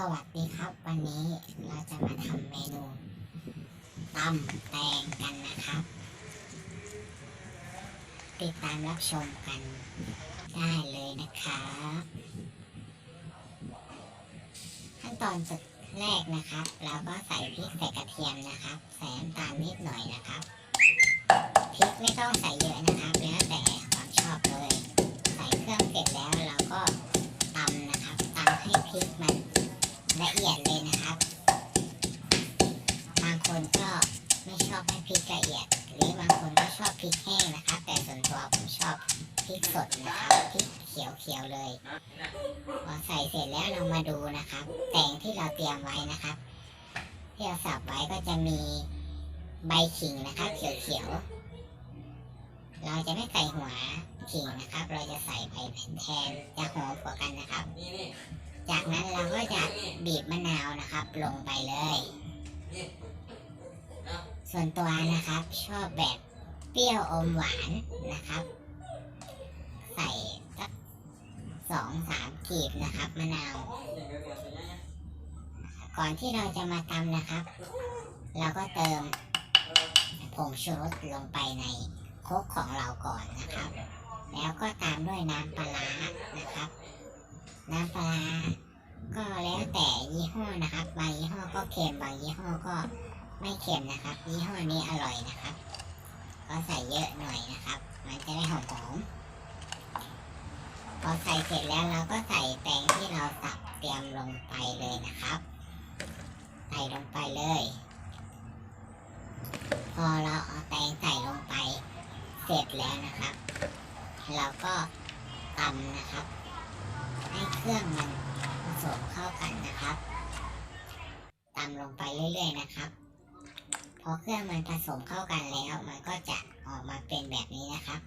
สวัสดีครับ วันนี้เราจะมาทำเมนูตำแตงกันนะครับ ติดตามรับชมกันได้เลยนะครับขั้นตอนสุดแรกนะครับ เราก็ใส่พริกใส่กระเทียมนะครับ ใส่น้ำตาลนิดหน่อยนะครับพริกไม่ต้องใส่เยอะนะครับ แล้วแต่ความชอบเลย ใส่เครื่องเสร็จแล้วเราก็ตำนะครับตำให้พริกมัน ละเอียดเลยนะครับ บางคนก็ไม่ชอบให้พริกละเอียด หรือบางคนก็ชอบพริกแห้งนะครับ แต่ส่วนตัวผมชอบพริกสดนะครับพริกเขียวๆเลย พอใส่เสร็จแล้วเรามาดูนะครับ แตงที่เราเตรียมไว้นะครับ ที่เราสับไว้ก็จะมีใบขิงนะครับ เขียวๆ เราจะไม่ใส่หัวขิงนะครับ เราจะใส่ใบแทนจะหอมกว่ากันนะครับ จากนั้นเราก็จะ บีบมะนาวนะครับ ลงไปเลย ส่วนตัวนะครับ ชอบแบบเปรี้ยวอมหวานนะครับ ใส่สักสองสามกีบนะครับมะนาว ก่อนที่เราจะมาตำนะครับ เราก็เติมผงชูรสลงไปในโคกของเราก่อนนะครับ แล้วก็ตามด้วยน้ำปลาร้านะครับ น้ำปลา ก็แล้วแต่ยี่ห้อนะครับ บางยี่ห้อก็เค็มบางยี่ห้อก็ไม่เค็มนะครับ ยี่ห้อนี้อร่อยนะครับ ก็ใส่เยอะหน่อยนะครับ มันจะได้หอมๆพอใส่เสร็จแล้วเราก็ใส่แตงที่เราสับเตรียมลงไปเลยนะครับ ใส่ลงไปเลย พอเราเอาแตงใส่ลงไปเสร็จแล้วนะครับ เราก็ตำนะครับ ให้เครื่องมัน มเข้ากันนะครับตำลงไปเรื่อยๆนะครับ พอเครื่องมันผสมเข้ากันแล้วมันก็จะออกมาเป็นแบบนี้นะครับ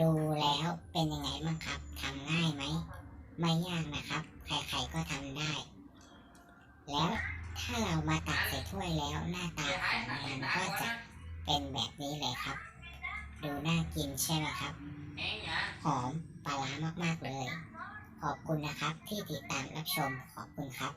ดูแล้วเป็นยังไงบ้างครับทำง่ายไหมไม่ยากนะครับ ใครๆก็ทำได้ แล้วถ้าเรามาตักใส่ถ้วยแล้วหน้าตาของมันก็จะเป็นแบบนี้เลยครับ ดูน่ากินใช่ไหมครับแห้งนะหอมปลาร้ามากๆเลย ขอบคุณนะครับที่ติดตามรับชมขอบคุณครับ